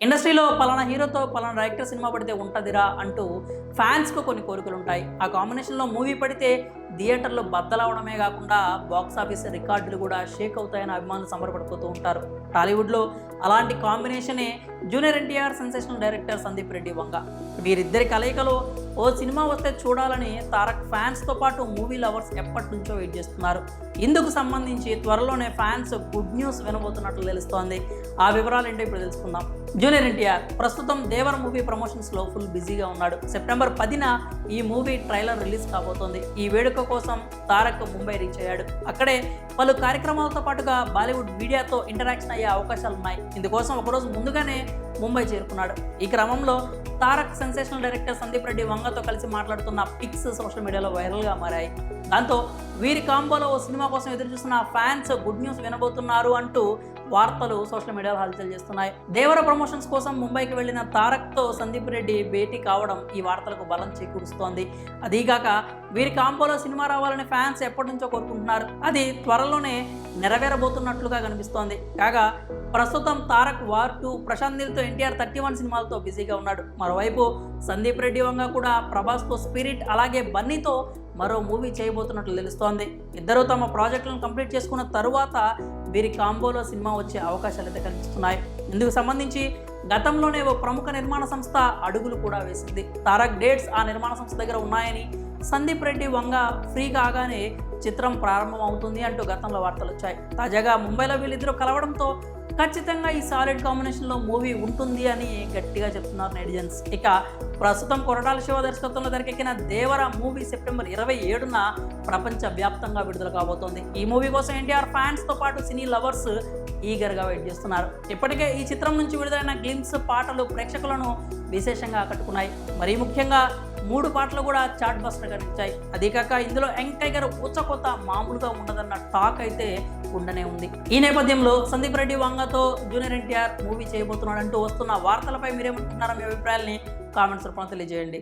ఇండస్ట్రీలో పలానా హీరోతో పలానా డైరెక్టర్ సినిమా పడితే ఉంటుందిరా అంటూ ఫ్యాన్స్కు కొన్ని కోరికలు ఉంటాయి ఆ కాంబినేషన్లో మూవీ పడితే థియేటర్లు బద్దలవడమే కాకుండా బాక్స్ ఆఫీస్ రికార్డులు కూడా షేక్ అవుతాయని అభిమానులు సంబరపడిపోతూ ఉంటారు. టాలీవుడ్లో అలాంటి కాంబినేషనే junior NTR sensational director Sandeep Reddy Vanga. వీరిద్దరి కలయికలో ఓ సినిమా వస్తే చూడాలని తారక్ ఫ్యాన్స్తో పాటు మూవీ లవర్స్ ఎప్పటి నుంచో వెయిట్ చేస్తున్నారు. ఇందుకు సంబంధించి త్వరలోనే ఫ్యాన్స్ గుడ్ న్యూస్ వినబోతున్నట్లు తెలుస్తోంది. ఆ వివరాలు ఏంటో ఇప్పుడు తెలుసుకుందాం. జూనియర్ ఎన్టీఆర్ ప్రస్తుతం దేవర్ మూవీ ప్రమోషన్స్లో ఫుల్ బిజీగా ఉన్నాడు. సెప్టెంబర్ పదిన ఈ మూవీ ట్రైలర్ రిలీజ్ కాబోతోంది. ఈ వేడుక కోసం తారక్ ముంబై రీచ్ అయ్యాడు. అక్కడే పలు కార్యక్రమాలతో పాటుగా బాలీవుడ్ మీడియాతో ఇంటరాక్షన్ అయ్యే అవకాశాలు ఉన్నాయి ఇందుకోసం ఒకరోజు ముందుగానే ముంబై చేరుకున్నాడు. ఈ క్రమంలో తారక్ సెన్సేషనల్ డైరెక్టర్ సందీప్ రెడ్డి వంగతో కలిసి మాట్లాడుతున్న పిక్స్ సోషల్ మీడియాలో వైరల్గా మారాయి. దాంతో వీరి కాంబోలో ఓ సినిమా కోసం ఎదురు చూస్తున్న ఫ్యాన్స్ గుడ్ న్యూస్ వినబోతున్నారు అంటూ వార్తలు సోషల్ మీడియాలో హల్చల్ చేస్తున్నాయి. దేవర ప్రమోషన్స్ కోసం ముంబైకి వెళ్ళిన తారక్తో సందీప్ రెడ్డి భేటీ కావడం ఈ వార్తలకు బలం చేకూరుస్తోంది. అదీగాక వీరి కాంబోలో సినిమా రావాలని ఫ్యాన్స్ ఎప్పటి నుంచో కోరుకుంటున్నారు. అది త్వరలోనే నెరవేరబోతున్నట్లుగా కనిపిస్తోంది. కాగా ప్రస్తుతం తారక్ వార్ టూ ప్రశాంత్ నీల్తో ఎన్టీఆర్ థర్టీ వన్ సినిమాలతో బిజీగా ఉన్నాడు. మరోవైపు సందీప్ రెడ్డి వంగ కూడా ప్రభాస్తో స్పిరిట్ అలాగే బన్నీతో మరో మూవీ చేయబోతున్నట్లు తెలుస్తోంది. ఇద్దరు తమ ప్రాజెక్టులను కంప్లీట్ చేసుకున్న తరువాత వీరి కాంబోలో సినిమా వచ్చే అవకాశాలు అయితే కనిపిస్తున్నాయి. ఇందుకు సంబంధించి గతంలోనే ఓ ప్రముఖ నిర్మాణ సంస్థ అడుగులు కూడా వేసింది. తారక్ డేట్స్ ఆ నిర్మాణ సంస్థ దగ్గర ఉన్నాయని సందీప్ రెడ్డి వంగ ఫ్రీ కాగానే చిత్రం ప్రారంభం అవుతుంది అంటూ గతంలో వార్తలు వచ్చాయి తాజాగా ముంబైలో వీళ్ళిద్దరూ కలవడంతో ఖచ్చితంగా ఈ సాలిడ్ కాంబినేషన్లో మూవీ ఉంటుంది అని గట్టిగా చెప్తున్నారు నెటిజన్స్. ఇక ప్రస్తుతం కొరటాల శివ దర్శకత్వంలో తెరకెక్కిన దేవర మూవీ సెప్టెంబర్ ఇరవై ఏడున ప్రపంచ వ్యాప్తంగా విడుదల కాబోతోంది. ఈ మూవీ కోసం ఎన్టీఆర్ ఫ్యాన్స్తో పాటు సినీ లవర్స్ ఈగర్గా వెయిట్ చేస్తున్నారు. ఇప్పటికే ఈ చిత్రం నుంచి విడుదలైన గ్లిమ్స్ పాటలు ప్రేక్షకులను విశేషంగా ఆకట్టుకున్నాయి. మరీ ముఖ్యంగా మూడు పాటలు కూడా చాట్ బస్టర్ కనిపించాయి అదే కాక ఇందులో యంగ్ టైగర్ ఊచకొత మామూలుగా ఉండదన్న టాక్ అయితే ఉండనే ఉంది. ఈ నేపథ్యంలో సందీప్ రెడ్డి వంగతో జూనియర్ ఎన్టీఆర్ మూవీ చేయబోతున్నాడంటూ వస్తున్న వార్తలపై మీరేమనుకుంటున్నారో మీ అభిప్రాయాల్ని కామెంట్స్ రూపంలో తెలియజేయండి.